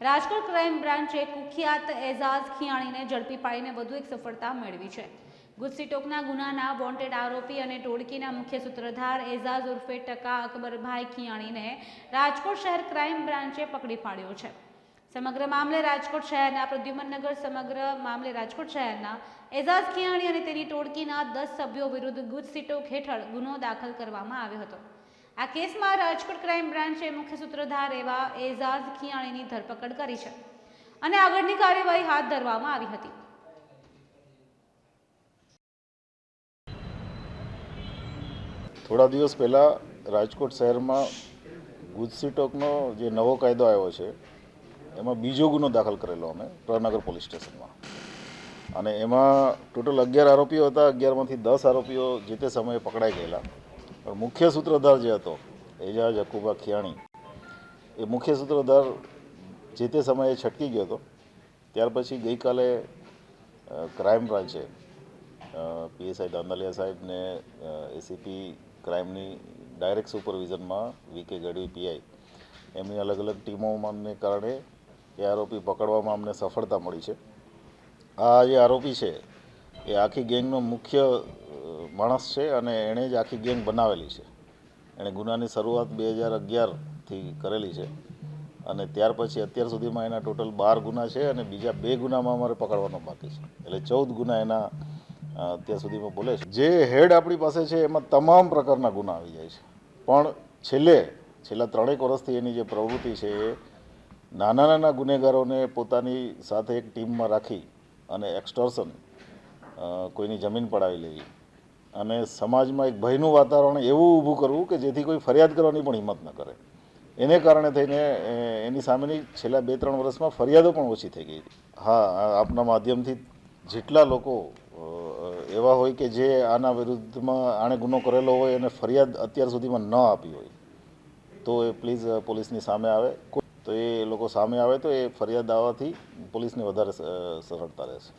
Rajkot crime બ્રાન્ચે કુખ્યાત એઝાઝ ખિયાણીને ઝડપી પાડીને વધુ એક સફળતા મેળવી છે. ગુસ્સીટોકના ગુનાના વોન્ટેડ આરોપી અને ટોળકીના મુખ્ય સૂત્રધાર એઝાઝ ઉર્ફે ટકા અકબરભાઈ ખિયાણીને રાજકોટ શહેર ક્રાઇમ બ્રાન્ચે પકડી પાડ્યો છે. સમગ્ર મામલે રાજકોટ શહેરના પ્રદ્યુમનનગર, સમગ્ર મામલે રાજકોટ શહેરના એઝાઝ ખિયાણી અને તેની ટોળકીના દસ સભ્યો વિરુદ્ધ ગુજસીટોક હેઠળ ગુનો દાખલ કરવામાં આવ્યો હતો. આ કેસમાં રાજકોટ ક્રાઇમ બ્રાન્ચે મુખ્ય સૂત્રધાર એવા એઝાઝ ખિયાણીની ધરપકડ કરી છે અને આગળની કાર્યવાહી હાથ ધરવામાં આવી હતી. થોડા દિવસ પહેલાં રાજકોટ શહેરમાં ગુજસીટોકનો જે નવો કાયદો આવ્યો છે, એમાં બીજો ગુનો દાખલ કરેલો અમે પ્રનગર પોલીસ સ્ટેશનમાં. અને એમાં ટોટલ અગિયાર આરોપીઓ હતા, અગિયારમાંથી દસ આરોપીઓ જે તે સમયે પકડાઈ ગયેલા. પણ મુખ્ય સૂત્રધાર જે હતો, એજાજ, અકુબા, ખિયાણી, એ મુખ્ય સૂત્રધાર જે તે સમયે છટકી ગયો હતો. ત્યાર પછી ગઈકાલે ક્રાઇમ બ્રાન્ચે પીએસઆઈ દાંદાલિયા સાહેબને એસીપી ક્રાઇમની ડાયરેક્ટ સુપરવિઝનમાં વીકે ગઢવી પીઆઈ. એમની અલગ અલગ ટીમોને કારણે એ આરોપી પકડવામાં અમને સફળતા મળી છે. આ જે આરોપી છે, એ આખી ગેંગનો મુખ્ય માણસ છે અને એણે જ આખી ગેંગ બનાવેલી છે. એણે ગુનાની શરૂઆત બે હજાર અગિયારથી કરેલી છે અને ત્યાર પછી અત્યાર સુધીમાં એના ટોટલ બાર ગુના છે અને બીજા બે ગુનામાં અમારે પકડવાનો બાકી છે. એટલે ચૌદ ગુના એના અત્યાર સુધીમાં બોલે છે. જે હેડ આપણી પાસે છે એમાં તમામ પ્રકારના ગુના આવી જાય છે. પણ છેલ્લે, છેલ્લા ત્રણેક વર્ષથી એની જે પ્રવૃત્તિ છે એ નાના નાના ગુનેગારોને પોતાની સાથે એક ટીમમાં રાખી અને એક્સટોર્શન કોઈની જમીન પડાવી લેવી. અને સમાજમાં એક ભયનું વાતાવરણ એવું ઊભું કરવું કે જેથી કોઈ ફરિયાદ કરવાની પણ હિંમત ન કરે. એને કારણે થઈને એની સામેની છેલ્લા બે ત્રણ વર્ષમાં ફરિયાદો પણ ઓછી થઈ ગઈ હા આપના માધ્યમથી જેટલા લોકો એવા હોય કે જે આના વિરુદ્ધમાં આણે ગુનો કરેલો હોય અને ફરિયાદ અત્યાર સુધીમાં ન આપી હોય, તો એ પ્લીઝ પોલીસની સામે આવે. તો એ લોકો સામે આવે તો એ ફરિયાદ આવવાથી પોલીસને વધારે સરળતા રહેશે.